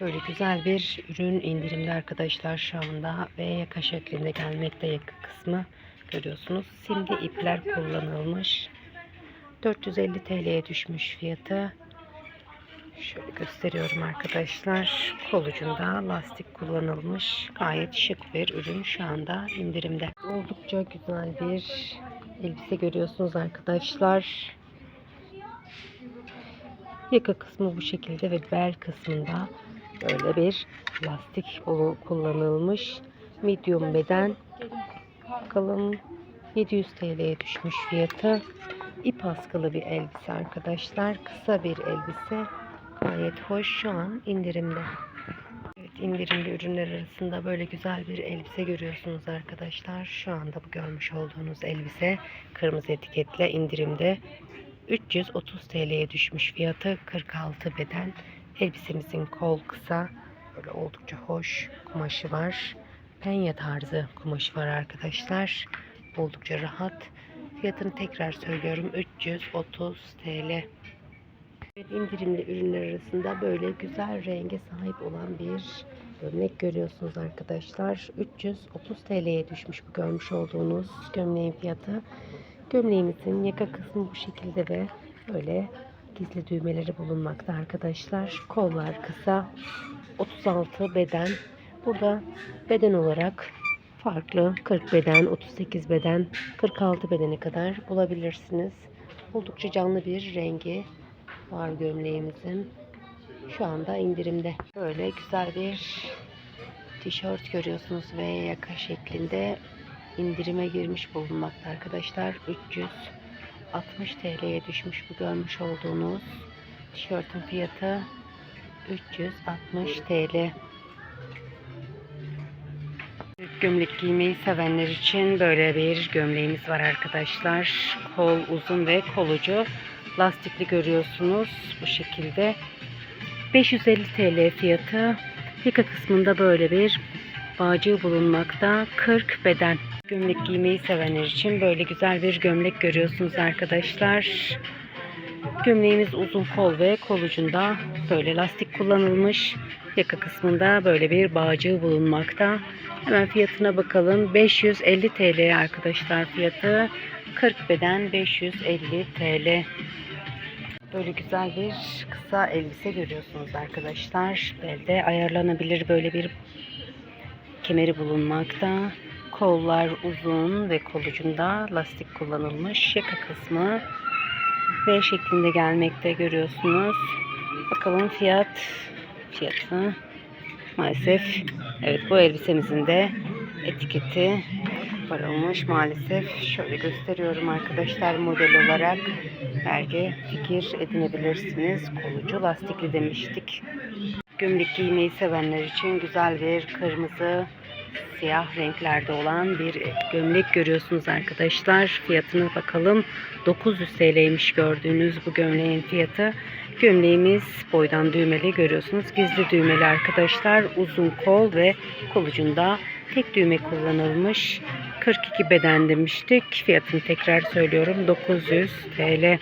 Böyle güzel bir ürün indirimde arkadaşlar şu anda ve yaka şeklinde gelmekte yaka kısmı görüyorsunuz. Simli ipler kullanılmış. 450 TL'ye düşmüş fiyatı. Şöyle gösteriyorum arkadaşlar. Kol ucunda lastik kullanılmış. Gayet şık bir ürün şu anda indirimde. Oldukça güzel bir elbise görüyorsunuz arkadaşlar. Yaka kısmı bu şekilde ve bel kısmında böyle bir lastik kullanılmış. Medium beden. Bakalım 700 TL'ye düşmüş fiyatı. İp askılı bir elbise arkadaşlar. Kısa bir elbise. Gayet hoş şu an indirimde. Evet, indirimli ürünler arasında böyle güzel bir elbise görüyorsunuz arkadaşlar. Şu anda bu görmüş olduğunuz elbise kırmızı etiketle indirimde. 330 TL'ye düşmüş fiyatı 46 beden. Elbisemizin kol kısa. Böyle oldukça hoş kumaşı var. Penye tarzı kumaşı var arkadaşlar. Oldukça rahat. Fiyatını tekrar söylüyorum. 330 TL. Evet, indirimli ürünler arasında böyle güzel renge sahip olan bir gömlek görüyorsunuz arkadaşlar. 330 TL'ye düşmüş bu görmüş olduğunuz gömleğin fiyatı. Gömleğimizin yaka kısmı bu şekilde ve böyle gizli düğmeleri bulunmakta arkadaşlar. Kollar kısa. 36 beden. Burada beden olarak farklı 40 beden, 38 beden, 46 bedene kadar bulabilirsiniz. Oldukça canlı bir rengi var gömleğimizin. Şu anda indirimde. Böyle güzel bir tişört görüyorsunuz ve yaka şeklinde indirime girmiş bulunmakta arkadaşlar. 360 TL'ye düşmüş bu görmüş olduğunuz tişörtün fiyatı 360 TL. Gömlek giymeyi sevenler için böyle bir gömleğimiz var arkadaşlar. Kol uzun ve kol ucu lastikli görüyorsunuz bu şekilde. 550 TL fiyatı. Yaka kısmında böyle bir bağcığı bulunmakta. 40 beden. Gömlek giymeyi sevenler için böyle güzel bir gömlek görüyorsunuz arkadaşlar. Gömleğimiz uzun kol ve kol ucunda böyle lastik kullanılmış. Yaka kısmında böyle bir bağcığı bulunmakta. Hemen fiyatına bakalım. 550 TL arkadaşlar fiyatı. 40 beden 550 TL. Böyle güzel bir kısa elbise görüyorsunuz arkadaşlar. Belde ayarlanabilir böyle bir kemeri bulunmakta. Kollar uzun ve kol ucunda lastik kullanılmış. Yaka kısmı V şeklinde gelmekte görüyorsunuz. Bakalım fiyat fiyatı maalesef evet bu elbisemizin de etiketi koparılmış maalesef. Şöyle gösteriyorum arkadaşlar model olarak. Belki fikir edinebilirsiniz. Kolucu lastikli demiştik. Gömlek giymeyi sevenler için güzel bir kırmızı siyah renklerde olan bir gömlek görüyorsunuz arkadaşlar. Fiyatına bakalım. 900 TL'ymiş gördüğünüz bu gömleğin fiyatı. Gömleğimiz boydan düğmeli görüyorsunuz. Gizli düğmeli arkadaşlar. Uzun kol ve kol ucunda tek düğme kullanılmış. 42 beden demiştik. Fiyatını tekrar söylüyorum. 900 TL.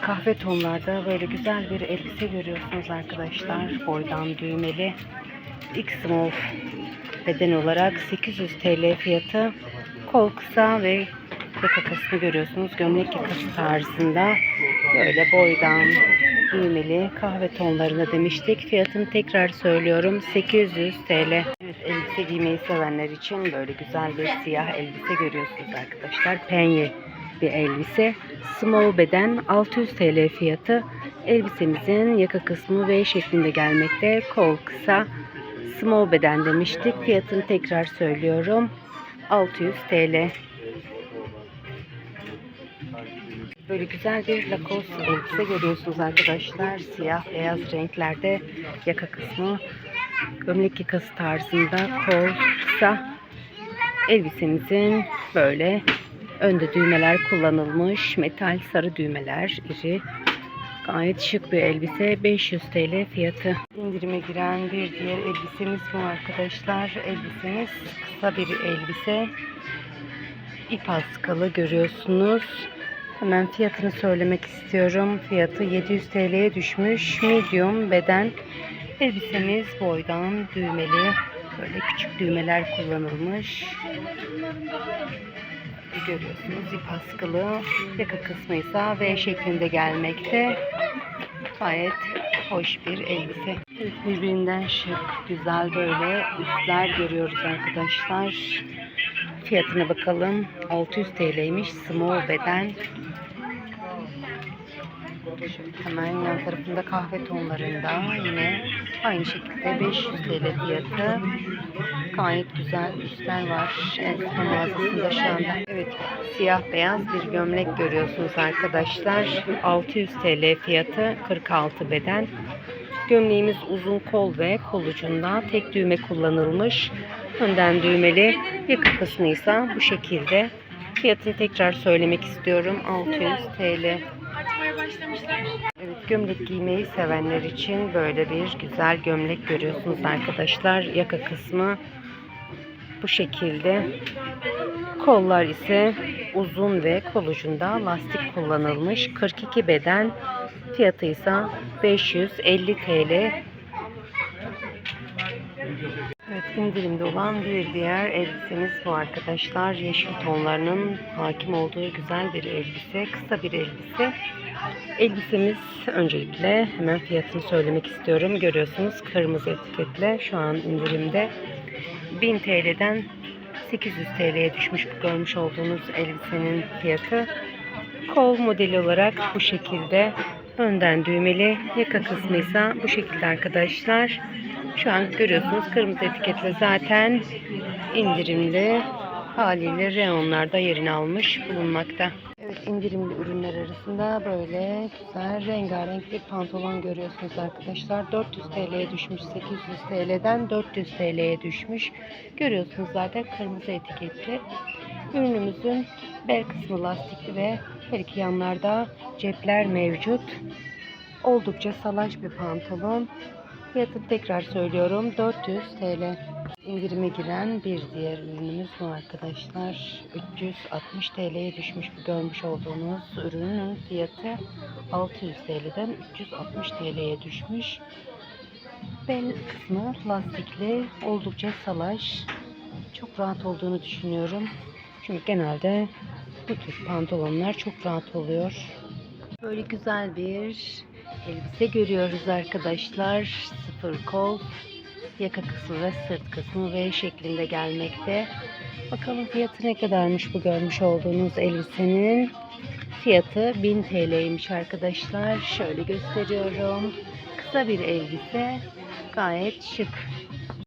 Kahve tonlarda böyle güzel bir elbise görüyorsunuz arkadaşlar. Boydan düğmeli. X small beden olarak 800 TL fiyatı. Kol kısa ve yaka kısmı görüyorsunuz. Gömlek yakası tarzında böyle boydan düğmeli kahve tonlarında demiştik. Fiyatını tekrar söylüyorum. 800 TL. Evet elbise giymeyi sevenler için böyle güzel bir siyah elbise görüyorsunuz arkadaşlar. Penye bir elbise. Small beden 600 TL fiyatı. Elbisemizin yaka kısmı V şeklinde gelmekte. Kol kısa. Small beden demiştik. Fiyatını tekrar söylüyorum. 600 TL. Böyle güzel bir Lacoste elbise görüyorsunuz arkadaşlar. Siyah beyaz renklerde yaka kısmı. Gömlek yakası tarzında kol kısa. Elbisemizin böyle önde düğmeler kullanılmış. Metal sarı düğmeler iri. Gayet şık bir elbise. 500 TL fiyatı. İndirime giren bir diğer elbisemiz bu arkadaşlar. Elbisemiz kısa bir elbise. İp askılı görüyorsunuz. Hemen fiyatını söylemek istiyorum. Fiyatı 700 TL'ye düşmüş. Medium beden Elbisemiz boydan düğmeli. Böyle küçük düğmeler kullanılmış. Görüyorsunuz ip askılı. Yaka kısmı ise V şeklinde gelmekte. Gayet hoş bir elbise. Birbirinden şık, güzel böyle üstler görüyoruz arkadaşlar. Fiyatına bakalım. 600 TL'ymiş. Small beden. Hemen yan tarafında kahve tonlarında yine aynı şekilde 500 TL fiyatı. Gayet güzel üstler var. Elbise mağazasında şu anda. Evet siyah beyaz bir gömlek görüyorsunuz arkadaşlar. 600 TL fiyatı 46 beden. Gömleğimiz uzun kol ve kol ucunda tek düğme kullanılmış. Önden düğmeli. Yaka kısmı ise bu şekilde. Fiyatını tekrar söylemek istiyorum. 600 TL. Açmaya başlamışlar. Evet, gömlek giymeyi sevenler için böyle bir güzel gömlek görüyorsunuz arkadaşlar. Yaka kısmı bu şekilde. Kollar ise uzun ve kol ucunda lastik kullanılmış. 42 beden. Fiyatı ise 550 TL. Evet indirimde olan bir diğer elbisemiz bu arkadaşlar. Yeşil tonlarının hakim olduğu güzel bir elbise. Kısa bir elbise. Elbisemiz öncelikle hemen fiyatını söylemek istiyorum. Görüyorsunuz kırmızı etiketle şu an indirimde. 1000 TL'den 800 TL'ye düşmüş bu görmüş olduğunuz elbisenin fiyatı. Kol modeli olarak bu şekilde. Önden düğmeli. Yaka kısmı ise bu şekilde arkadaşlar. Şu an görüyorsunuz kırmızı etiketle zaten indirimli haliyle reyonlarda yerini almış bulunmakta. Evet indirimli ürünler arasında böyle güzel rengarenk bir pantolon görüyorsunuz arkadaşlar. 400 TL'ye düşmüş 800 TL'den 400 TL'ye düşmüş. Görüyorsunuz zaten kırmızı etiketli. Ürünümüzün bel kısmı lastikli ve her iki yanlarda cepler mevcut. Oldukça salaş bir pantolon. Fiyatını tekrar söylüyorum 400 TL. İndirime giren bir diğer ürünümüz bu arkadaşlar. 360 TL'ye düşmüş bu görmüş olduğunuz ürünün fiyatı 600 TL'den 360 TL'ye düşmüş. Bel kısmı lastikli, oldukça salaş. Çok rahat olduğunu düşünüyorum. Çünkü genelde bu tür pantolonlar çok rahat oluyor. Böyle güzel bir elbise görüyoruz arkadaşlar. Sıfır kol, yaka kısmı ve sırt kısmı V şeklinde gelmekte. Bakalım fiyatı ne kadarmış bu görmüş olduğunuz elbisenin. Fiyatı 1000 TL'ymiş arkadaşlar. Şöyle gösteriyorum. Kısa bir elbise. Gayet şık.